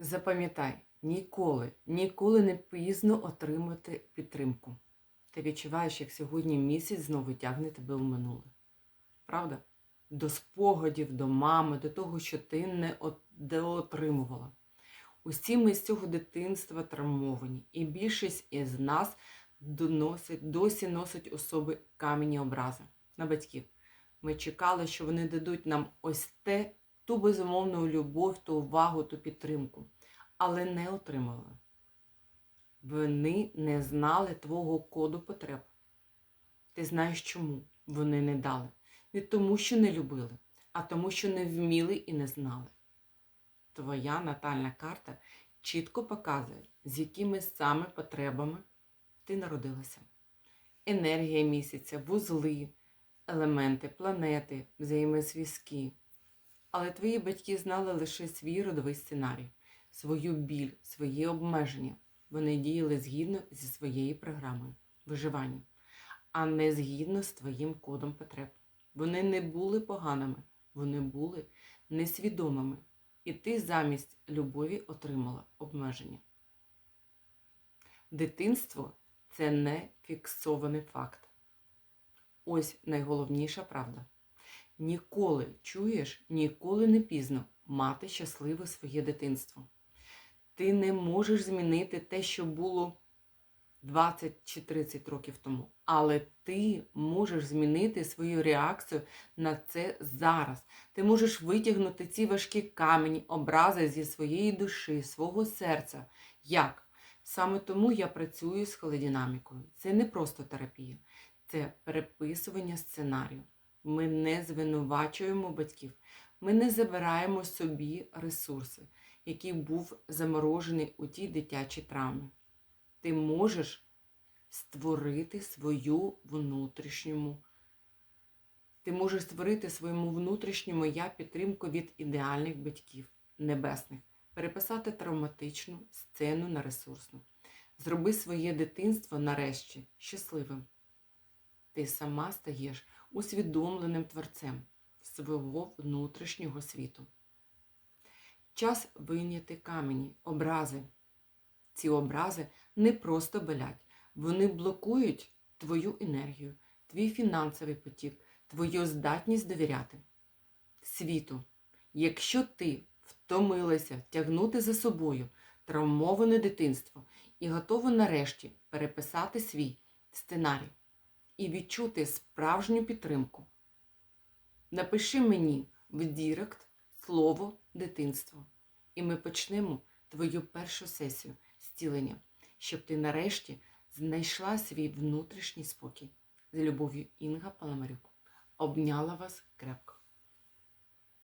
Запам'ятай, ніколи, ніколи не пізно отримати підтримку. Ти відчуваєш, як сьогодні місяць знову тягне тебе в минуле. Правда? До спогадів, до мами, до того, що ти не от- отримувала. Усі ми з цього дитинства травмовані, і більшість із нас доносить, досі носить особи камені образи на батьків. Ми чекали, що вони дадуть нам ось те, ту безумовну любов, ту увагу, ту підтримку, але не отримали. Вони не знали твого коду потреб. Ти знаєш чому вони не дали? Не тому, що не любили, а тому, що не вміли і не знали. Твоя натальна карта чітко показує, з якими саме потребами ти народилася. Енергія місяця, вузли, елементи, планети, взаємозв'язки. Але твої батьки знали лише свій родовий сценарій, свою біль, свої обмеження. Вони діяли згідно зі своєю програмою виживання, а не згідно з твоїм кодом потреб. Вони не були поганими, вони були несвідомими. І ти замість любові отримала обмеження. Дитинство це не фіксований факт. Ось найголовніша правда. Ніколи чуєш, ніколи не пізно мати щасливе своє дитинство. Ти не можеш змінити те, що було 20 чи 30 років тому, але ти можеш змінити свою реакцію на це зараз. Ти можеш витягнути ці важкі камені, образи зі своєї душі, свого серця. Як? Саме тому я працюю з холодинамікою. Це не просто терапія, це переписування сценарію. Ми не звинувачуємо батьків, ми не забираємо собі ресурси, який був заморожений у тій дитячій травмі. Ти можеш створити свою внутрішньому. Ти можеш створити своєму внутрішньому я підтримку від ідеальних батьків небесних, переписати травматичну сцену на ресурсну. Зроби своє дитинство нарешті щасливим. Ти сама стаєш усвідомленим творцем свого внутрішнього світу. Час вийняти камені, образи. Ці образи не просто болять, вони блокують твою енергію, твій фінансовий потік, твою здатність довіряти світу. Якщо ти втомилася тягнути за собою травмоване дитинство і готова нарешті переписати свій сценарій і відчути справжню підтримку, напиши мені в Дірект слово дитинство, і ми почнемо твою першу сесію зцілення, щоб ти нарешті знайшла свій внутрішній спокій. З любов'ю Інга Паламарюк обняла вас крепко.